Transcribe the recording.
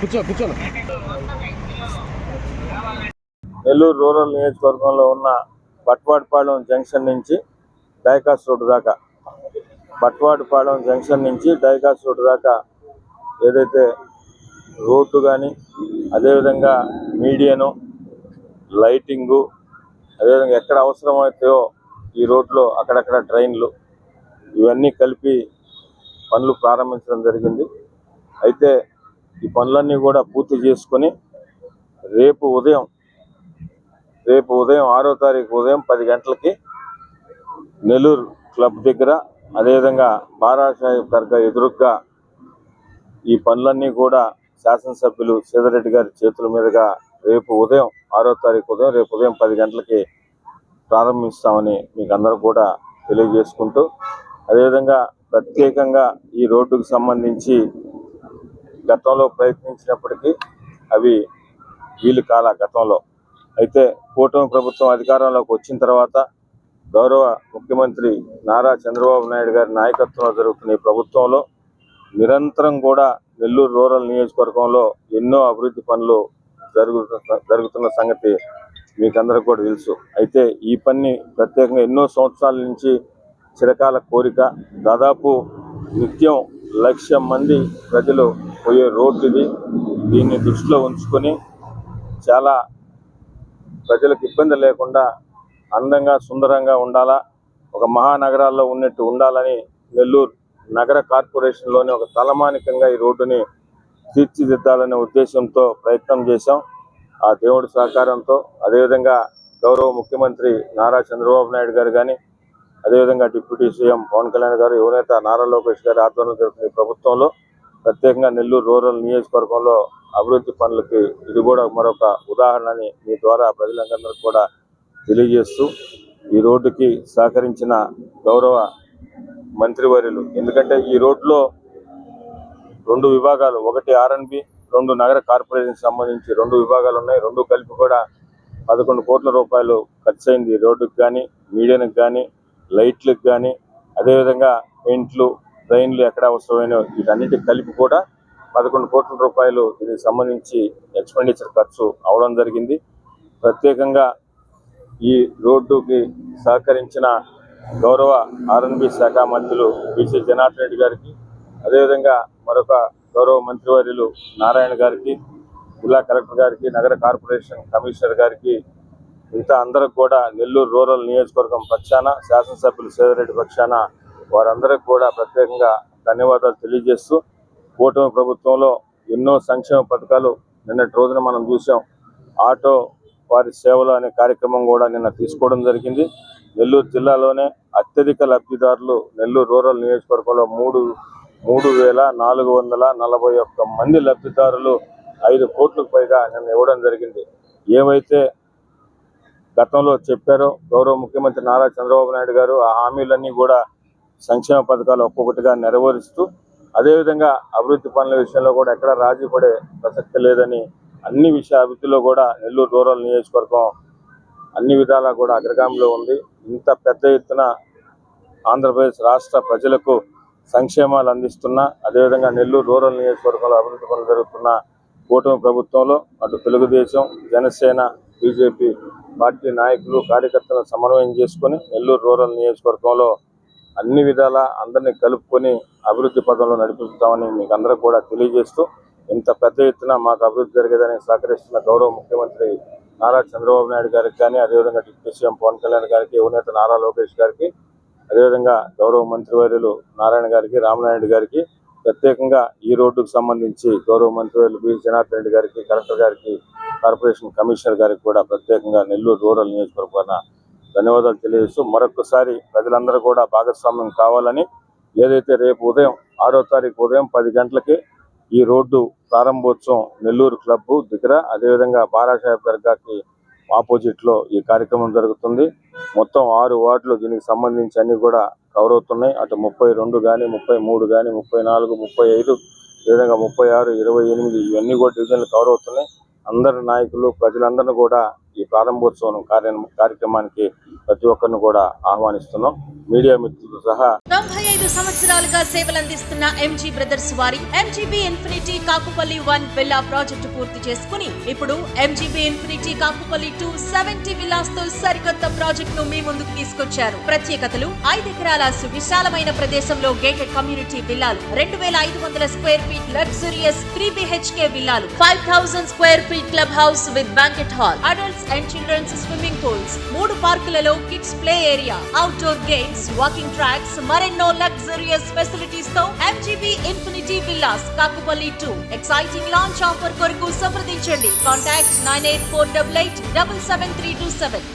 కూర్చో కూర్చో నెల్లూరు రూరల్ నియోజకవర్గంలో ఉన్న బట్వాడిపాలెం జంక్షన్ నుంచి డైకాస్ రోడ్డు దాకా. బట్వాడిపాలెం జంక్షన్ నుంచి డైకాస్ రోడ్డు దాకా ఏదైతే రోడ్డు కానీ అదేవిధంగా మీడియను లైటింగు అదేవిధంగా ఎక్కడ అవసరమవుతాయో ఈ రోడ్లో అక్కడక్కడ ట్రైన్లు ఇవన్నీ కలిపి పనులు ప్రారంభించడం జరిగింది. అయితే ఈ పనులన్నీ కూడా పూర్తి చేసుకొని రేపు ఉదయం రేపు ఉదయం ఆరో తారీఖు ఉదయం పది గంటలకి నెల్లూరు క్లబ్ దగ్గర అదేవిధంగా బారాసాహెబ్ దర్గా ఎదురుగ్గా ఈ పనులన్నీ కూడా శాసనసభ్యులు సీతారెడ్డి గారి చేతుల మీదుగా రేపు ఉదయం ఆరో తారీఖు ఉదయం రేపు ఉదయం పది గంటలకి ప్రారంభిస్తామని మీకు అందరూ కూడా తెలియజేసుకుంటూ అదేవిధంగా ప్రత్యేకంగా ఈ రోడ్డుకు సంబంధించి గతంలో ప్రయత్నించినప్పటికీ అవి వీలు కాల గతంలో. అయితే కూటమి ప్రభుత్వం అధికారంలోకి వచ్చిన తర్వాత గౌరవ ముఖ్యమంత్రి నారా చంద్రబాబు నాయుడు గారి నాయకత్వంలో జరుగుతున్న ఈ ప్రభుత్వంలో నిరంతరం కూడా నెల్లూరు రూరల్ నియోజకవర్గంలో ఎన్నో అభివృద్ధి పనులు జరుగుతున్న జరుగుతున్న సంగతి మీకందరికి కూడా తెలుసు. అయితే ఈ పని ప్రత్యేకంగా ఎన్నో సంవత్సరాల నుంచి చిరకాల కోరిక. దాదాపు నిత్యం లక్ష మంది ప్రజలు పోయే రోడ్డు ఇది. దీన్ని దృష్టిలో ఉంచుకొని చాలా ప్రజలకు ఇబ్బంది లేకుండా అందంగా సుందరంగా ఉండాలా ఒక మహానగరాల్లో ఉన్నట్టు ఉండాలని నెల్లూరు నగర కార్పొరేషన్లోని ఒక తలమానికంగా ఈ రోడ్డుని తీర్చిదిద్దాలనే ఉద్దేశంతో ప్రయత్నం చేశాం. ఆ దేవుడి సహకారంతో అదేవిధంగా గౌరవ ముఖ్యమంత్రి నారా చంద్రబాబు నాయుడు గారు కానీ అదేవిధంగా డిప్యూటీ సీఎం పవన్ కళ్యాణ్ గారు యువనేత నారా లోకేష్ గారి ఆధ్వర్యంలో జరుగుతున్న ప్రభుత్వంలో ప్రత్యేకంగా నెల్లూరు రూరల్ నియోజకవర్గంలో అభివృద్ధి పనులకి ఇది కూడా మరొక ఉదాహరణని మీ ద్వారా ప్రజలందరికీ కూడా తెలియజేస్తూ ఈ రోడ్డుకి సహకరించిన గౌరవ మంత్రివర్యులు. ఎందుకంటే ఈ రోడ్లో రెండు విభాగాలు ఒకటి ఆర్ఎన్బి రెండు నగర కార్పొరేషన్ సంబంధించి రెండు విభాగాలు ఉన్నాయి. రెండు కలిపి కూడా పదకొండు కోట్ల రూపాయలు ఖర్చు అయింది రోడ్డుకి కానీ మీడియానికి కానీ లైట్లకు కానీ అదేవిధంగా పెయింట్లు ట్రైన్లు ఎక్కడ అవసరమైన వీటన్నిటికి కలిపి కూడా పదకొండు కోట్ల రూపాయలు దీనికి సంబంధించి ఎక్స్పెండిచర్ ఖర్చు అవడం జరిగింది. ప్రత్యేకంగా ఈ రోడ్డుకి సహకరించిన గౌరవ ఆర్ఎన్బి శాఖ మంత్రులు బీసీ జనార్దన్ రెడ్డి గారికి అదేవిధంగా మరొక గౌరవ మంత్రివర్యులు నారాయణ గారికి జిల్లా కలెక్టర్ గారికి నగర కార్పొరేషన్ కమిషనర్ గారికి ఇంత అందరికి కూడా నెల్లూరు రూరల్ నియోజకవర్గం పక్షాన శాసనసభ్యులు సేవరెడ్డి పక్షాన వారందరికి కూడా ప్రత్యేకంగా ధన్యవాదాలు తెలియజేస్తూ కూటమి ప్రభుత్వంలో ఎన్నో సంక్షేమ పథకాలు నిన్నటి రోజున మనం చూసాం ఆటో వారి సేవలు అనే కార్యక్రమం కూడా నిన్న తీసుకోవడం జరిగింది. నెల్లూరు జిల్లాలోనే అత్యధిక లబ్ధిదారులు నెల్లూరు రూరల్ నియోజకవర్గంలో మూడు మూడు వేల నాలుగు వందల నలభై ఒక్క మంది లబ్ధిదారులు ఐదు కోట్లకు పైగా నిన్న ఇవ్వడం జరిగింది. ఏవైతే గతంలో చెప్పారో గౌరవ ముఖ్యమంత్రి నారా చంద్రబాబు నాయుడు గారు ఆ హామీలన్నీ కూడా సంక్షేమ పథకాలు ఒక్కొక్కటిగా నెరవేరుస్తూ అదేవిధంగా అభివృద్ధి పనుల విషయంలో కూడా ఎక్కడ రాజీ పడే ప్రసక్తి లేదని అన్ని విషయ అభివృద్ధిలో కూడా నెల్లూరు రూరల్ నియోజకవర్గం అన్ని విధాలా కూడా అగ్రగామిలో ఉంది. ఇంత పెద్ద ఎత్తున ఆంధ్రప్రదేశ్ రాష్ట్ర ప్రజలకు సంక్షేమాలు అందిస్తున్న అదేవిధంగా నెల్లూరు రూరల్ నియోజకవర్గంలో అభివృద్ధి పనులు జరుగుతున్న కూటమి ప్రభుత్వంలో అటు తెలుగుదేశం జనసేన బీజేపీ పార్టీ నాయకులు కార్యకర్తలను సమన్వయం చేసుకొని నెల్లూరు రూరల్ నియోజకవర్గంలో అన్ని విధాలా అందరినీ కలుపుకొని అభివృద్ధి పదంలో నడిపిస్తామని మీకు అందరూ కూడా తెలియజేస్తూ ఇంత పెద్ద ఎత్తున మాకు అభివృద్ధి జరిగేదానికి సహకరిస్తున్న గౌరవ ముఖ్యమంత్రి నారా చంద్రబాబు నాయుడు గారికి కానీ అదేవిధంగా డిప్యూటీ సీఎం పవన్ కళ్యాణ్ గారికి యువనేత నారా లోకేష్ గారికి అదేవిధంగా గౌరవ మంత్రివర్యులు నారాయణ గారికి రామనాయుడు గారికి ప్రత్యేకంగా ఈ రోడ్డుకు సంబంధించి గౌరవ మంత్రివర్యులు బి. జనార్దన్ రెడ్డి గారికి కలెక్టర్ గారికి కార్పొరేషన్ కమిషనర్ గారికి కూడా ప్రత్యేకంగా నెల్లూరు రూరల్ నియోజకవర్గాన ధన్యవాదాలు తెలియజేస్తూ మరొకసారి ప్రజలందరూ కూడా భాగస్వామ్యం కావాలని ఏదైతే రేపు ఉదయం ఆరో తారీఖు ఉదయం పది గంటలకి ఈ రోడ్డు ప్రారంభోత్సవం నెల్లూరు క్లబ్ దగ్గర అదేవిధంగా బారాసాహెబ్ దర్గాకి ఆపోజిట్లో ఈ కార్యక్రమం జరుగుతుంది. మొత్తం ఆరు వార్డులు దీనికి సంబంధించి అన్ని కూడా కవర్ అవుతున్నాయి. అటు ముప్పై రెండు కానీ ముప్పై మూడు కానీ ముప్పై నాలుగు ముప్పై ఐదు విధంగా ముప్పై ఆరు ఇరవై ఎనిమిది ఇవన్నీ కూడా డివిజన్లు కవర్ అవుతున్నాయి. అందరి నాయకులు ప్రజలందరినీ కూడా ఈ ప్రారంభోత్సవం కార్య కార్యక్రమానికి ప్రతి ఒక్కరిని కూడా ఆహ్వానిస్తున్నాం. మీడియా మిత్రులు సహా తొంభై ఐదు సంవత్సరాలుగా సేవలందిస్తున్న ఎంజీ బ్రదర్స్ వారి MGB infinity Kakupalli one villa project పూర్తి చేసుకుని ఇప్పుడు MGB infinity Kakupalli two seventy విల్లాస్తో సరికొత్త ప్రాజెక్ట్ను మీ ముందుకు తీసుకొచ్చారు. ప్రత్యేకతలు ఐదు ఎకరాల సువిశాలమైన ప్రదేశంలో గేటెడ్ కమ్యూనిటీ విల్లాలు రెండు వేల ఐదు వందల square feet luxurious three BHK విల్లాలు five thousand square feet club house with banquet hall adults and childrens swimming pools మూడు పార్కులలో kids play area outdoor games walking tracks మరెన్నో luxurious ఫెసిలిటీస్తో MGB infinity villas Kakupalli two exciting launch offer కొరకు సంప్రదించండి. Contact nine eight four double eight double seven three two seven